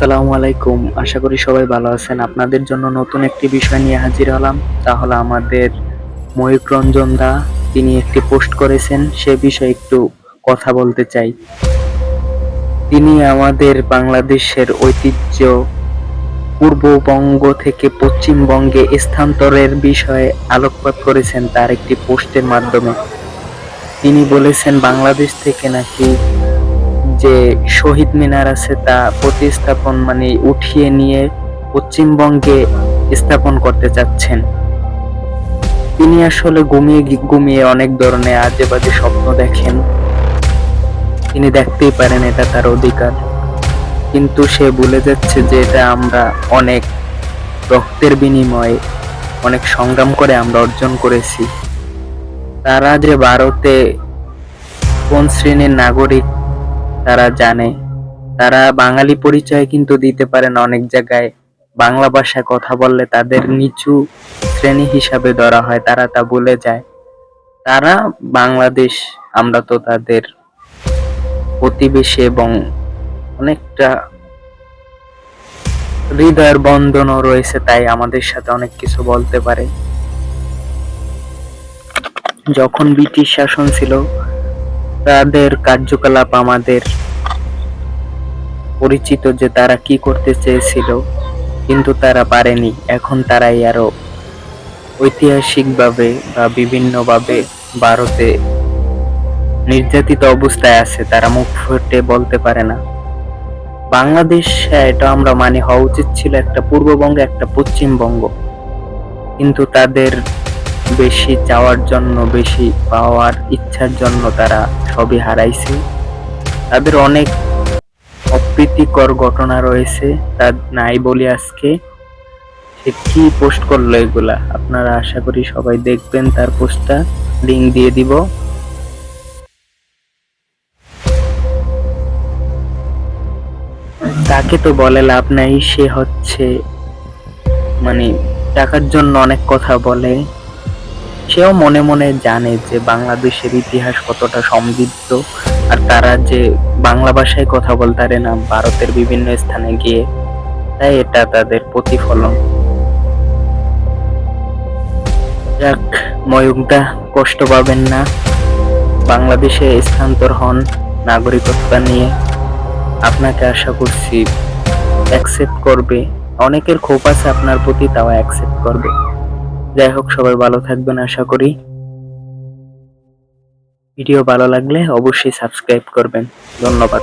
আসসালামু আলাইকুম। আশা করি সবাই ভালো আছেন। আপনাদের জন্য নতুন একটি বিষয় নিয়ে হাজির হলাম। তা হলো আমাদের ময়ূক রঞ্জন দা, তিনি একটি পোস্ট করেছেন। সে বিষয়ে একটু কথা বলতে চাই। তিনি আমাদের বাংলাদেশের ঐতিহ্য পূর্ববঙ্গ থেকে পশ্চিমবঙ্গে স্থানান্তরের বিষয়ে আলোকপাত করেছেন তার একটি পোস্টের মাধ্যমে। তিনি বলেছেন, বাংলাদেশ থেকে নাকি যে শহীদ মিনার আছে তা প্রতিস্থাপন মানে উঠিয়ে নিয়ে পশ্চিমবঙ্গে স্থাপন করতে চাচ্ছেন। তিনি আসলে ঘুমিয়ে ঘুমিয়ে অনেক ধরনের আজে বাজে স্বপ্ন দেখেন। তিনি দেখতেই পারেন এটা তার অধিকার। কিন্তু সে ভুলে যাচ্ছে যে এটা আমরা অনেক রক্তের বিনিময়ে অনেক সংগ্রাম করে আমরা অর্জন করেছি। তারা যে ভারতে কোন শ্রেণির নাগরিক তারা জানে। তারা বাঙালি পরিচয় কিন্তু দিতে পারে না অনেক জায়গায়। বাংলা ভাষায় কথা বললে তাদের নিচু শ্রেণি হিসাবে ধরা হয়, তারা তা ভুলে যায়। তারা বাংলাদেশ, আমরা তো তাদের প্রতিবেশী এবং অনেকটা হৃদয়ের বন্ধনও রয়েছে, তাই আমাদের সাথে অনেক কিছু বলতে পারে। যখন ব্রিটিশ শাসন ছিল তাদের কার্যকলাপ আমাদের পরিচিত যে তারা কি করতে চেয়েছিল, কিন্তু তারা পারেনি। এখন তারাই আরও ঐতিহাসিকভাবে বা বিভিন্নভাবে ভারতে নির্যাতিত অবস্থায় আছে, তারা মুখ ফুটে বলতে পারে না। বাংলাদেশ এটা আমরা মানে হওয়া উচিত ছিল একটা পূর্ববঙ্গ, একটা পশ্চিমবঙ্গ। কিন্তু তাদের বেশি চাওয়ার জন্য, বেশি পাওয়ার ইচ্ছার জন্য তারা সবই হারাইছে। তাদের অনেক অপ্রীতিকর ঘটনা রয়েছে, তা নাই বলি আজকে সে কি পোস্ট করল এগুলা? আপনারা আশা করি সবাই দেখবেন তার পোস্টটা। লিঙ্ক দিয়ে দিব। তাকে তো বলে লাভ নাই, সে হচ্ছে মানে টাকার জন্য অনেক কথা বলে। সেও মনে মনে জানে যে বাংলাদেশের ইতিহাস কতটা সমৃদ্ধ আর তারা যে বাংলা ভাষায় কথা বলতে না, ভারতের বিভিন্ন স্থানে গিয়ে, তাই এটা তাদের প্রতিফলন। যাক ময়ূকদা কষ্ট পাবেন না। বাংলাদেশে স্থানান্তর হন নাগরিকত্ব নিয়ে। আপনাকে আশা করছি অ্যাকসেপ্ট করবে। অনেকের ক্ষোভ আছে আপনার প্রতি, তাও অ্যাকসেপ্ট করবে। যাই হোক সবাই ভালো থাকবেন আশা করি। ভিডিও ভালো লাগলে অবশ্যই সাবস্ক্রাইব করবেন। ধন্যবাদ।